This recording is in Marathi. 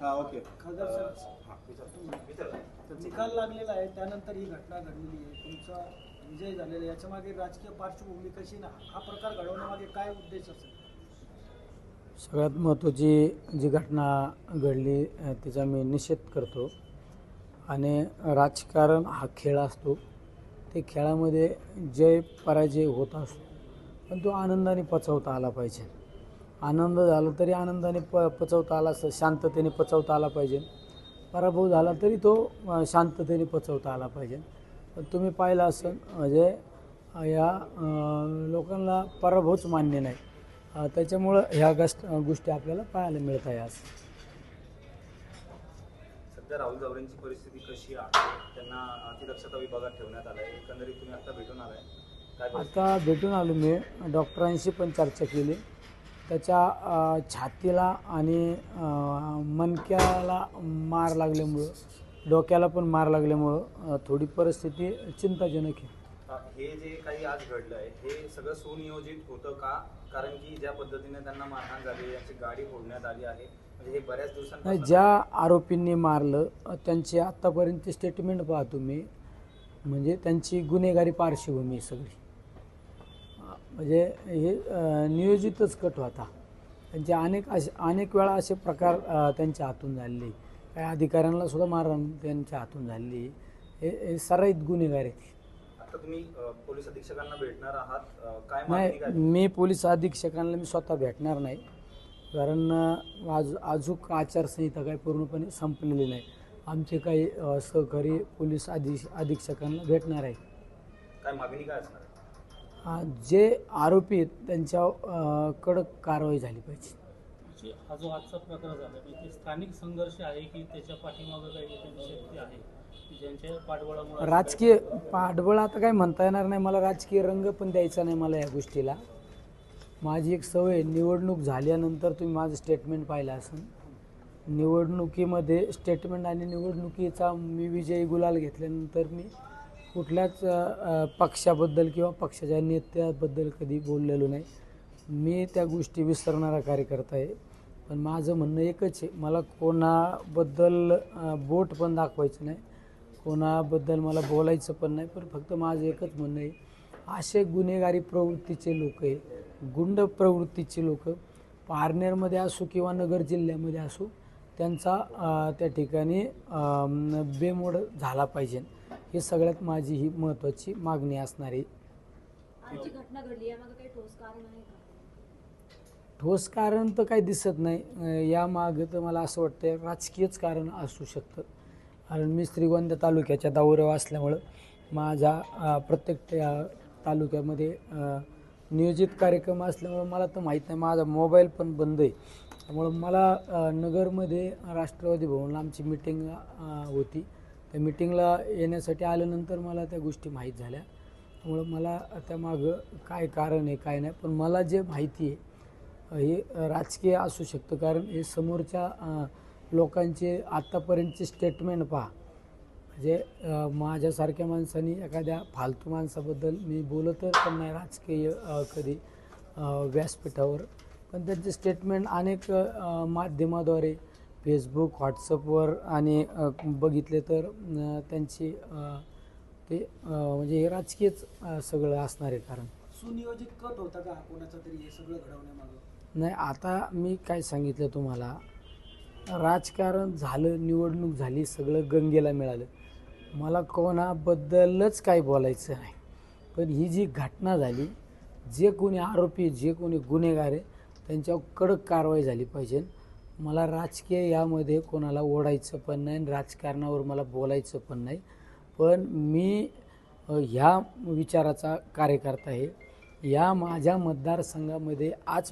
हा ओके खासदार साहेब. हा, निकाल लागलेला आहे त्यानंतर ही घटना घडलेली आहे. तुमचा विजय झालेला आहे. याच्यामागे राजकीय पार्श्वभूमी कशी ना हा प्रकार घडवण्यामागे काय उद्देश असेल? सगळ्यात महत्त्वाची जी घटना घडली तिचा मी निषेध करतो. आणि राजकारण हा खेळ असतो. ते खेळामध्ये जय पराजय होत असतो. पण तो आनंदाने पचवता आला पाहिजे. आनंद झाला तरी आनंदाने प पचवता आला असं शांततेने पचवता आला पाहिजे. पराभव झाला तरी तो शांततेने पचवता आला पाहिजे. पण तुम्ही पाहिलं असं म्हणजे या लोकांना पराभवच मान्य नाही. त्याच्यामुळं ह्या गस्ट गोष्टी आपल्याला पाहायला मिळत आहे आज. सध्या राहुल जावरेंची परिस्थिती कशी आहे? त्यांना अतिदक्षता विभागात ठेवण्यात आलं आहे एकंदरीत तुम्ही आता भेटून आलाय? आता भेटून आलो मी. डॉक्टरांशी पण चर्चा केली. त्याच्या छातीला आणि अ, मणक्याला मार लागल्यामुळं डोक्याला पण मार लागल्यामुळं थोडी परिस्थिती चिंताजनक आहे. हे जे काही आज घडलंय हे सगळं सुनियोजित होतं का? कारण की ज्या पद्धतीने त्यांना मारहाण झाली यांची गाडी फोडण्यात आली आहे म्हणजे हे बऱ्याच दिवसांपासून ज्या आरोपींनी मारलं त्यांची आत्तापर्यंत स्टेटमेंट पहा तुम्ही. म्हणजे त्यांची गुन्हेगारी पार्श्वभूमी आहे सगळी. म्हणजे हे नियोजितच कट होता. त्यांचे अनेक असे अनेक वेळा असे प्रकार त्यांच्या हातून झालेले. काही अधिकाऱ्यांना सुद्धा मारहाण त्यांच्या हातून झालेली. हे सराईत गुन्हेगार आहेत. तुम्ही पोलीस अधीक्षकांना भेटणार आहात. काय नाही मी पोलीस अधीक्षकांना मी स्वतः भेटणार नाही. कारण आज अजूक आचारसंहिता काही पूर्णपणे संपलेली नाही. आमचे काही सहकारी पोलीस अधि अधीक्षकांना भेटणार आहे काय मागणी काय असणार? जे आरोपी आहेत त्यांच्यावर अ, कडक कारवाई झाली पाहिजे. हा जो आजचा प्रकार झाला म्हणजे स्थानिक संघर्ष आहे की त्याच्या पाठीमागं काही शक्ती आहे ज्यांच्या पाठबळामुळे राजकीय पाठबळ आता काही म्हणता येणार नाही. मला राजकीय रंग पण द्यायचा नाही मला या गोष्टीला. माझी एक सवय निवडणूक झाल्यानंतर तुम्ही माझं स्टेटमेंट पाहिलं असेल. निवडणुकीमध्ये स्टेटमेंट आणि निवडणुकीचा मी विजयी गुलाल घेतल्यानंतर मी कुठल्याच पक्षाबद्दल किंवा पक्षाच्या नेत्याबद्दल कधी बोललेलो नाही. मी त्या गोष्टी विसरणारा कार्यकर्ता आहे. पण माझं म्हणणं एकच आहे मला कोणाबद्दल बोट पण दाखवायचं नाही. कोणाबद्दल मला बोलायचं पण नाही. पण फक्त माझं एकच म्हणणं आहे असे गुन्हेगारी प्रवृत्तीचे लोक आहे गुंड प्रवृत्तीचे लोक पारनेरमध्ये असो किंवा नगर जिल्ह्यामध्ये असो त्यांचा त्या ठिकाणी बेमोड झाला पाहिजे. हे सगळ्यात माझी ही महत्त्वाची मागणी असणार. ठोस कारण तर काही दिसत नाही. अं, यामागं तर मला असं वाटतं राजकीयच कारण असू शकतं. कारण मी श्रीगोंदा तालुक्याच्या दौऱ्यावर असल्यामुळं माझा अं, प्रत्येक त्या तालुक्यामध्ये नियोजित कार्यक्रम असल्यामुळं मला तर माहीत नाही. माझा मोबाईल पण बंद आहे. त्यामुळं मला नगरमध्ये राष्ट्रवादी भवनला आमची मिटिंग होती. त्या मिटिंगला येण्यासाठी आल्यानंतर मला त्या गोष्टी माहीत झाल्या. त्यामुळं मला त्यामागं काय कारण आहे काय नाही पण मला जे माहिती आहे हे राजकीय असू शकतं. कारण हे समोरच्या लोकांचे आत्तापर्यंतचे स्टेटमेंट पहा. म्हणजे माझ्यासारख्या माणसाने एखाद्या फालतू माणसाबद्दल मी बोलतच पण नाही राजकीय कधी व्यासपीठावर. पण त्यांचे स्टेटमेंट अनेक माध्यमाद्वारे फेसबुक व्हॉट्सअपवर आणि बघितले तर त्यांची ते म्हणजे हे राजकीयच सगळं असणार आहे कारण. सुनियोजित कट होता का? कोणाचा तरी हे सगळं घडवण्यामागं? नाही आता मी काय सांगितलं तुम्हाला राजकारण झालं निवडणूक झाली सगळं गंगेला मिळालं. मला कोणाबद्दलच काही बोलायचं नाही. पण ही जी घटना झाली जे कोणी आरोपी जे कोणी गुन्हेगार आहे त्यांच्यावर कडक कारवाई झाली पाहिजे. मला राजकीय यामध्ये कोणाला ओढायचं पण नाही आणि राजकारणावर मला बोलायचं पण नाही. पण मी ह्या विचाराचा कार्यकर्ता आहे. या माझ्या मतदारसंघामध्ये आज